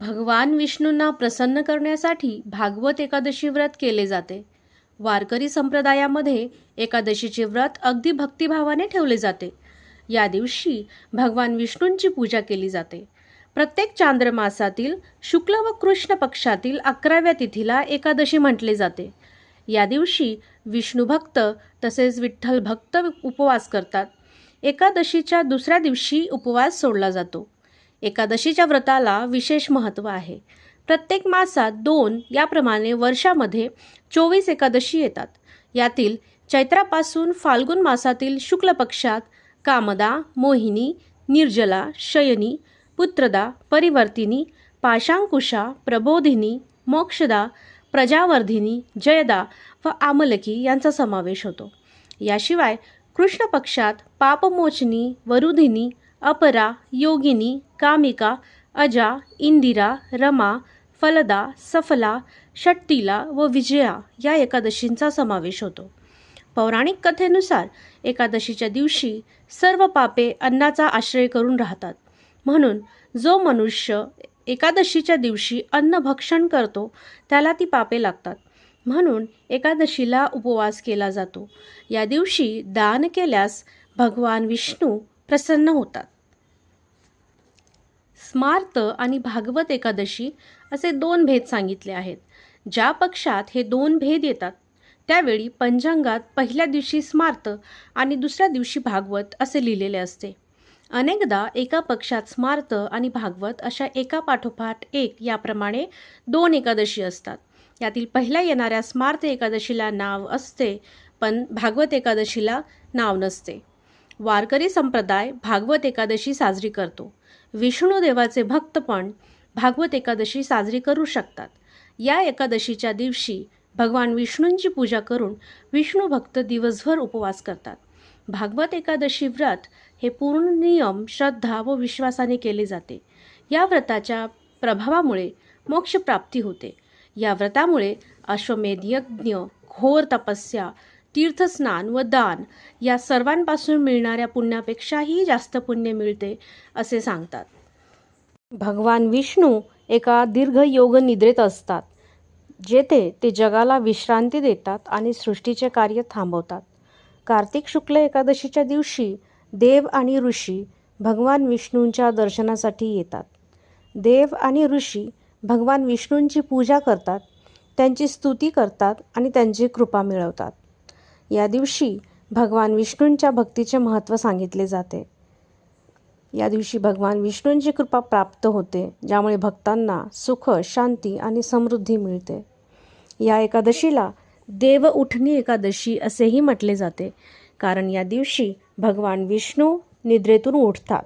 भगवान विष्णूंना प्रसन्न करण्यासाठी भागवत एकादशी व्रत केले जाते. वारकरी संप्रदायामध्ये एकादशीचे व्रत अगदी भक्तिभावाने ठेवले जाते. या दिवशी भगवान विष्णूंची पूजा केली जाते. प्रत्येक चांद्रमासातील शुक्ल व कृष्ण पक्षातील अकराव्या तिथीला एकादशी म्हटले जाते. या दिवशी विष्णू भक्त तसेच विठ्ठल भक्त उपवास करतात. एकादशीच्या दुसऱ्या दिवशी उपवास सोडला जातो. एकादशीच्या व्रताला विशेष महत्त्व आहे. प्रत्येक मासात दोन याप्रमाणे वर्षामध्ये चोवीस एकादशी येतात. यातील चैत्रापासून फाल्गुन मासातील शुक्ल पक्षात कामदा मोहिनी निर्जला शयनी पुत्रदा परिवर्तिनी पाशांकुशा प्रबोधिनी मोक्षदा प्रजावर्धिनी जयदा व आमलकी यांचा समावेश होतो. याशिवाय कृष्ण पक्षात पापमोचनी वरुधिनी अपरा योगिनी कामिका अजा इंदिरा रमा फलदा सफला षट्टिला व विजया या एकादशींचा समावेश होतो. पौराणिक कथेनुसार एकादशीच्या दिवशी सर्व पापे अन्नाचा आश्रय करून राहतात. म्हणून जो मनुष्य एकादशीच्या दिवशी अन्न भक्षण करतो त्याला ती पापे लागतात. म्हणून एकादशीला उपवास केला जातो. या दिवशी दान केल्यास भगवान विष्णू प्रसन्न होतात. स्मार्त आणि भागवत एकादशी असे दोन भेद सांगितले आहेत. ज्या पक्षात हे दोन भेद येतात त्यावेळी पंचांगात पहिल्या दिवशी स्मार्त आणि दुसऱ्या दिवशी भागवत असे लिहिलेले असते. अनेकदा एका पक्षात स्मार्त आणि भागवत अशा एका पाठोपाठ एक याप्रमाणे दोन एकादशी असतात. यातील पहिल्या येणाऱ्या स्मार्त एकादशीला नाव असते पण भागवत एकादशीला नाव नसते. वारकरी संप्रदाय भागवत एकादशी साजरी करतो. विष्णू देवाचे भक्त पण भागवत एकादशी साजरी करू शकतात. या एकादशीच्या दिवशी भगवान विष्णूंची पूजा करून विष्णू भक्त दिवसभर उपवास करतात. भागवत एकादशी व्रत हे पूर्ण नियम श्रद्धा व विश्वासाने केले जाते. या व्रताच्या प्रभावामुळे मोक्षप्राप्ती होते. या व्रतामुळे अश्वमेध यज्ञ घोर तपस्या तीर्थस्नान व दान या सर्वांपासून मिळणाऱ्या पुण्यापेक्षाही जास्त पुण्य मिळते असे सांगतात. भगवान विष्णू एका दीर्घ योग निद्रेत असतात जेथे ते जगाला विश्रांती देतात आणि सृष्टीचे कार्य थांबवतात. कार्तिक शुक्ल एकादशीच्या दिवशी देव आणि ऋषी भगवान विष्णूंच्या दर्शनासाठी येतात. देव आणि ऋषी भगवान विष्णूंची पूजा करतात त्यांची स्तुती करतात आणि त्यांची कृपा मिळवतात. या दिवशी भगवान विष्णूंच्या भक्तीचे महत्त्व सांगितले जाते. या दिवशी भगवान विष्णूंची कृपा प्राप्त होते ज्यामुळे भक्तांना सुख शांती आणि समृद्धी मिळते. या एकादशीला देव उठणी एकादशी असेही म्हटले जाते. कारण या दिवशी भगवान विष्णू निद्रेतून उठतात.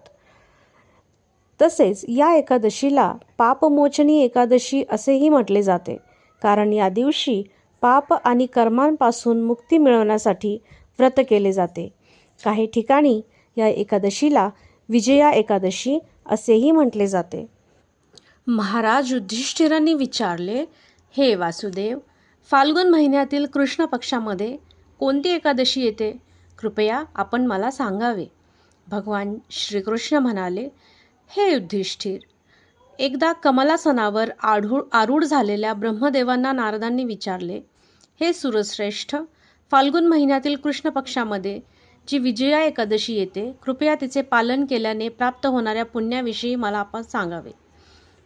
तसेच या एकादशीला पापमोचनी एकादशी असेही म्हटले जाते. कारण या दिवशी पाप आणि कर्मांपासून मुक्ती मिळवण्यासाठी व्रत केले जाते. काही ठिकाणी या एकादशीला विजया एकादशी असेही म्हटले जाते. महाराज युधिष्ठिरांनी विचारले हे वासुदेव फाल्गुन महिन्यातील कृष्ण पक्षामध्ये कोणती एकादशी येते? कृपया आपण मला सांगावे. भगवान श्रीकृष्ण म्हणाले हे युधिष्ठिर एकदा कमलासनावर आढूळ आरूढ झालेल्या ब्रह्मदेवांना नारदांनी विचारले हे सूरश्रेष्ठ फाल्गुन महिन्यातील कृष्ण पक्षामध्ये जी विजया एकादशी येते कृपया तिचे पालन केल्याने प्राप्त होणाऱ्या पुण्याविषयी मला आपण सांगावे.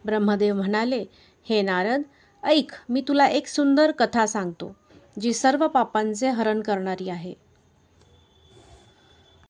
ब्रह्मदेव म्हणाले हे नारद ऐक मी तुला एक सुंदर कथा सांगतो जी सर्व पापांचे हरण करणारी आहे.